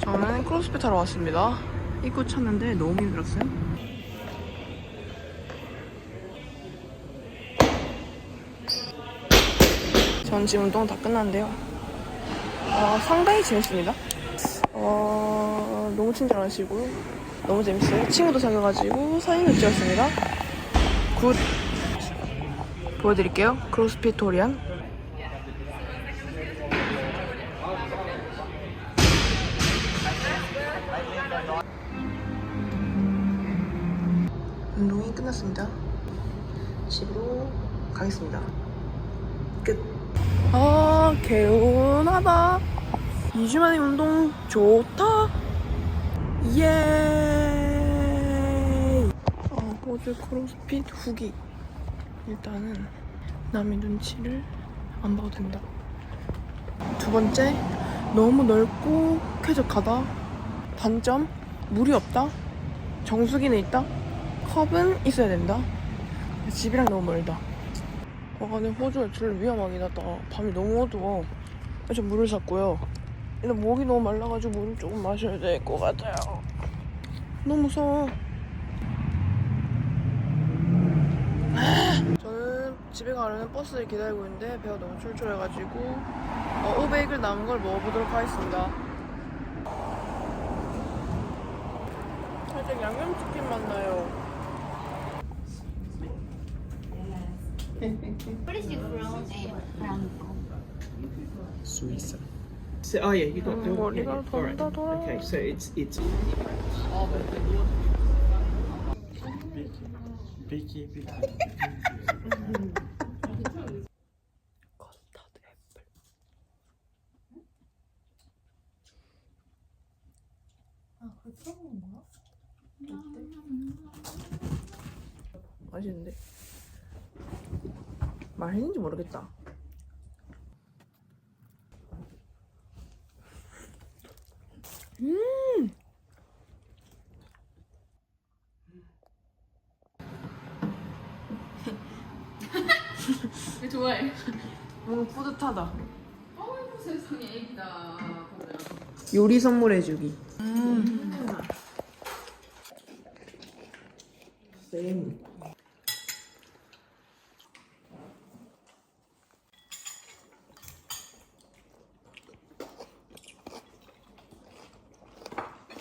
저는 크로스핏 하러 왔습니다. 입구 찾는데 너무 힘들었어요. 전 지금 운동 다 끝났는데요. 어, 상당히 재밌습니다. 어, 너무 친절하시고 너무 재밌어요. 친구도 사귀어가지고 사진도 찍었습니다. 굿. 보여드릴게요. 크로스핏 토리안. 운동이 끝났습니다. 집으로 가겠습니다. 끝. 아, 개운하다. 2주 만에 운동 좋다. 예. 어, 호주 크로스핏 후기. 일단은 남의 눈치를 안 봐도 된다. 두 번째, 너무 넓고 쾌적하다. 단점, 물이 없다. 정수기는 있다. 컵은 있어야 된다. 집이랑 너무 멀다. 와, 근데 호주가 제일 위험하긴 하다. 밤이 너무 어두워. 그래서 물을 샀고요. 일단 목이 너무 말라가지고 물을 조금 마셔야 될 것 같아요. 너무 무서워. 저는 집에 가려는 버스를 기다리고 있는데 배가 너무 출출해가지고 어, 오베이글 남은 걸 먹어보도록 하겠습니다. 살짝 양념치킨 맛 나요. What is your grown and Suiza. So, oh yeah, you got mm, um, your, yeah, yeah. all right. Okay, so it's it's. Peki, peki. 맛있는지 모르겠다. 음! 왜 좋아해? 뭔가 뿌듯하다. 어이구 세상에 애기다 요리 선물해주기. 쌤.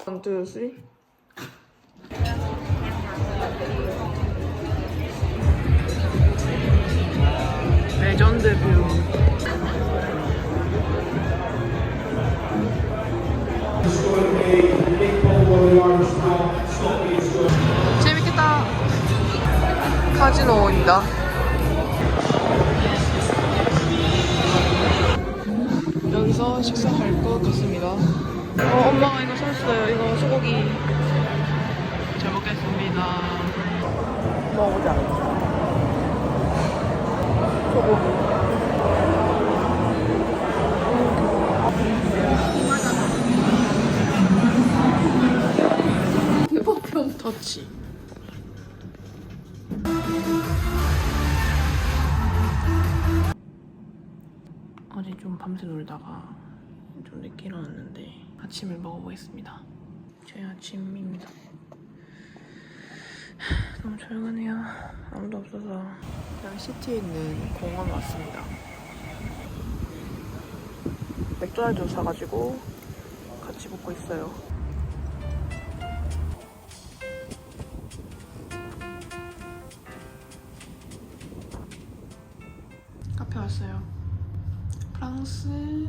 원, 투, 쓰리. 레전드 뷰. 재밌겠다. 카지노입니다. 여기서 식사할 것 같습니다. 어, 엄마가 이거 샀어요. 이거 소고기. 잘 먹겠습니다. 먹어보자. 소고기. 터치. 어제 좀 밤새 놀다가 좀 늦게 일어났는데 아침을 먹어보겠습니다. 제 아침입니다. 너무 조용하네요. 아무도 없어서 그냥 시티에 있는 공원 왔습니다. 맥도날드 사가지고 같이 먹고 있어요. 카페 왔어요. 프랑스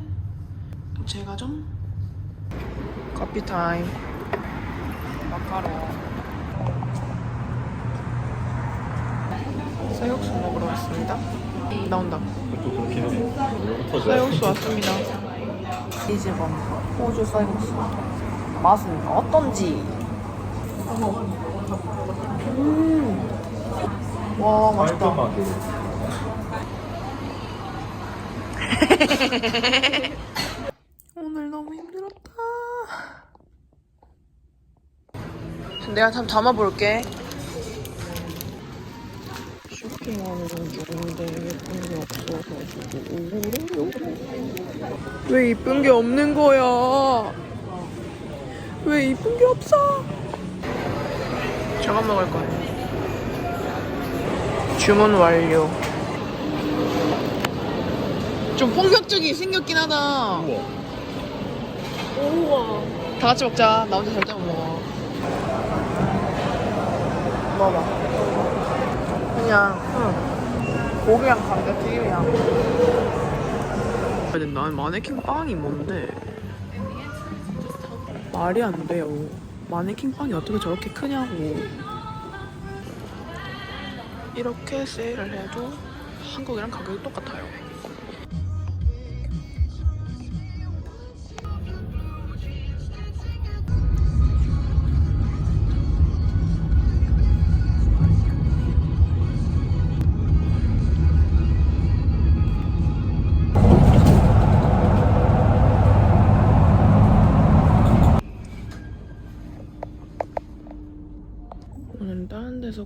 제과점 커피 타임 마카롱 쌀국수 먹으러 왔습니다. 나온다. 쌀국수 왔습니다. 이즈범 호주 쌀국수 맛은 어떤지. 음. 와 맛있다. 오늘 너무 힘들었다. 내가 참 담아볼게. 쇼핑하는 중인데 예쁜 게 없어가지고 오래요. 왜 이쁜 게 없는 거야? 왜 이쁜 게 없어? 저거 먹을 거예요. 주문 완료. 좀 폭력적이 생겼긴 하다. 우와. 우와. 다 같이 먹자. 나 혼자 절대 못 먹어. 먹어봐. 그냥, 응. 고기랑 감자튀김이랑. 근데 난 마네킹 빵이 뭔데? 말이 안 돼요. 마네킹 빵이 어떻게 저렇게 크냐고. 이렇게 세일을 해도 한국이랑 가격이 똑같아요.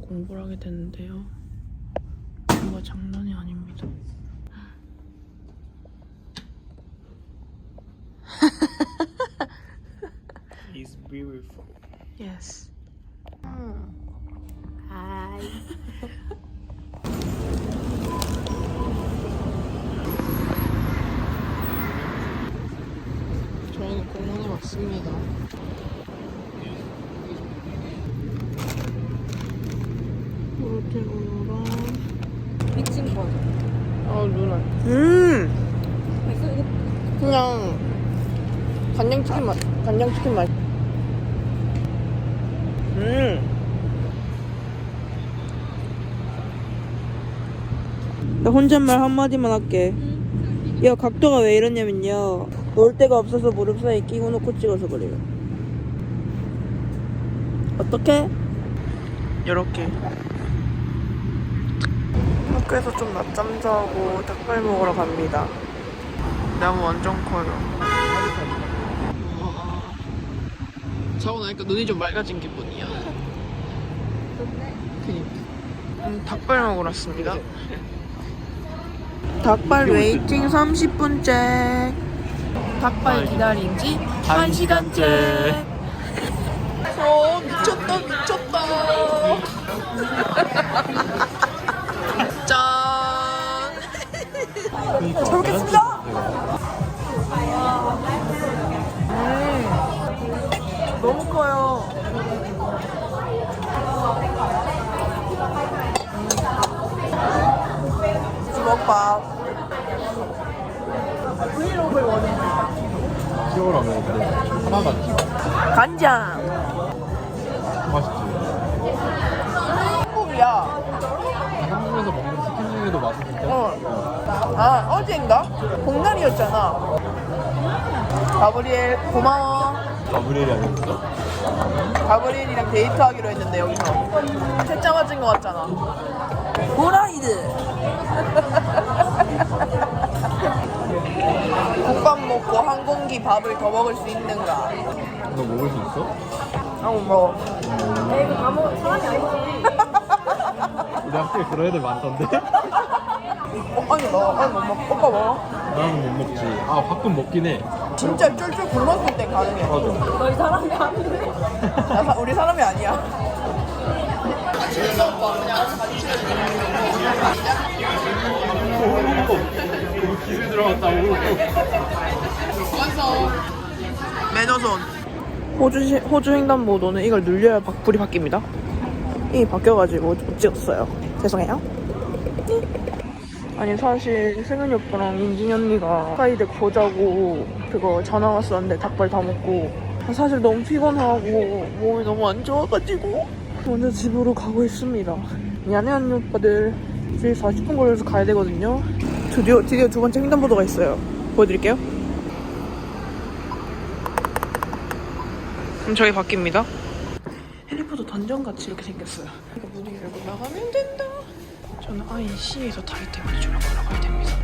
공부를 하게 됐는데요. 이거 장난이 아닙니다. He's beautiful. Yes. 저희는 공원에 왔습니다. 모로테로랑 미친 거. 아 누나. 음. 그냥 간장치킨 맛. 간장치킨 맛. 음. 나 혼잣말 한마디만 할게. 야, 각도가 왜 이러냐면요. 놓을 데가 없어서 무릎 사이에 끼고 놓고 찍어서 그래요. 어떻게? 이렇게 학교에서 좀 낮잠 자고 닭발 먹으러 갑니다. 나무 완전 커요. 자고 나니까 눈이 좀 맑아진 기분이야. 그니까. 음, 닭발 먹으러 왔습니다. 닭발 웨이팅 30분째. 닭발 기다린 지 1시간째. 어, 미쳤다, 미쳤다. 잘 먹겠습니다. 음, 너무 커요. 음. 주먹밥. 브이로그를 원해. 키워라면 근데 하나만 찍어. 간장. 맛있지. 한국이야. 한국에서 먹는 치킨 중에도 맛있는데. 어. 아, 어제인가? 복날이었잖아. 가브리엘, 고마워. 가브리엘이 아니었어? 가브리엘이랑 데이트하기로 했는데, 여기서. 채짜 맞은 것 같잖아. 호라이드! 국밥 먹고 한 공기 밥을 더 먹을 수 있는가? 너 먹을 수 있어? 아, 못 먹어. 우리 학교에 그런 애들 많던데? 어, 아니, 나, 아니, 못 먹어. 오빠 먹어. 나는 못 먹지. 아, 가끔 먹긴 해. 진짜 쫄쫄 굶었을 때 가능해. 맞아. 너희 사람이. 나 사, 우리 사람이 아니야. 기술 들어갔다고. 매너손. 호주, 시- 호주 횡단보도는 이걸 눌려야 박- 불이 바뀝니다. 이게 바뀌어가지고 못 찍었어요. 죄송해요. 아니 사실 승현이 오빠랑 인진이 언니가 스카이덱 보자고 그거 전화 왔었는데 닭발 다 먹고 사실 너무 피곤하고 몸이 너무 안 좋아가지고 먼저 집으로 가고 있습니다. 미안해 언니 오빠들 이제 40분 걸려서 가야 되거든요. 드디어 드디어 두 번째 횡단보도가 있어요. 보여드릴게요. 그럼 저희 바뀝니다. 해리포터 던전 같이 이렇게 생겼어요. 이거 문을 열고 나가면 된다. 저는 아예 타기 때문에 저랑 걸어가야 됩니다.